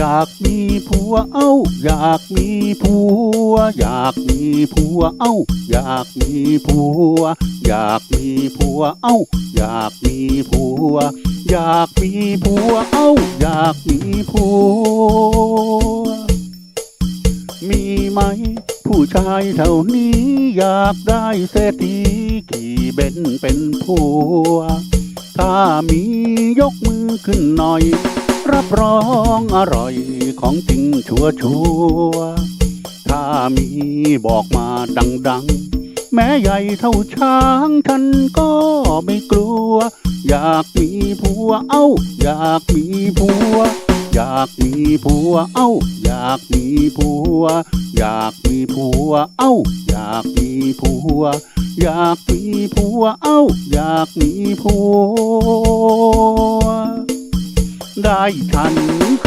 อยากมีผัวเอ้า อยากมีผัว อยากมีผัวเอ้า อยากมีผัว อยากมีผัวเอ้า อยากมีผัว อยากมีผัวเอ้า อยากมีผัว มีไหม ผู้ชายเท่านี้ อยากได้เศรษฐีขี่เบนซ์เป็นผัว ถ้ามียกมือขึ้นหน่อย รับรองอร่อยของจริงชัวชัวถ้ามีบอกมาดังๆ แม้ใหญ่เท่าช้างฉันก็ไม่กลัว อยากมีผัวเอ้า อยากมีผัว อยากมีผัวเอ้า อยากมีผัว อยากมีผัวเอ้า อยากมีผัว อยากมีผัวเอ้า อยากมีผัว ได้ฉัน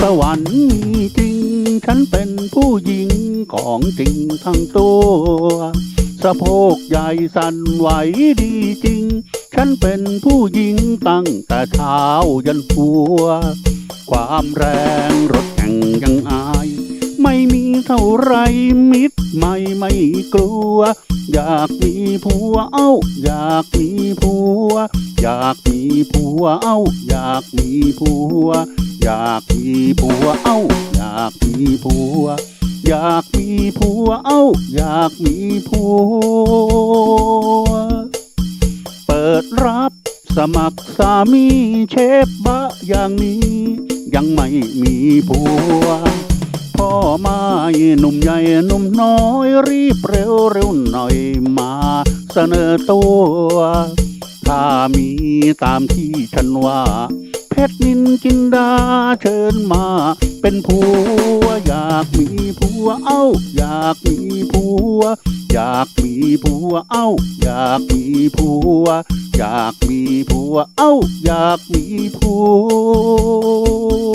สวรรค์มีจริง ฉันเป็นผู้หญิงของจริงทั้งตัวสะโพกใหญ่สั่นไหวดีจริง ฉันเป็นผู้หญิงตั้งแต่เท้ายันหัว ความแรงรถแข่งยังอาย ไม่มีเท่าไรมิตร ไม่ไม่กลัว อยากมีผัวเอ้า อยากมีผัว อยากมีผัวเอ้า อยากมีผัว อยากมีผัวเอ้า อยากมีผัว อยากมีผัวเอ้า อยากมีผัว เปิดรับสมัครสามีเชฟบะอย่างนี้ ยังไม่มีผัว ไม้หนุ่มใหญ่หนุ่มน้อย รีบเร็วเร็วหน่อยมาเสนอตัว ถ้ามีตามที่ฉันว่า เพชรนินจินดาเชิญมา เป็นผัว อยากมีผัวเอ้า อยากมีผัว อยากมีผัวเอ้า อยากมีผัว อยากมีผัวเอ้า อยากมีผัว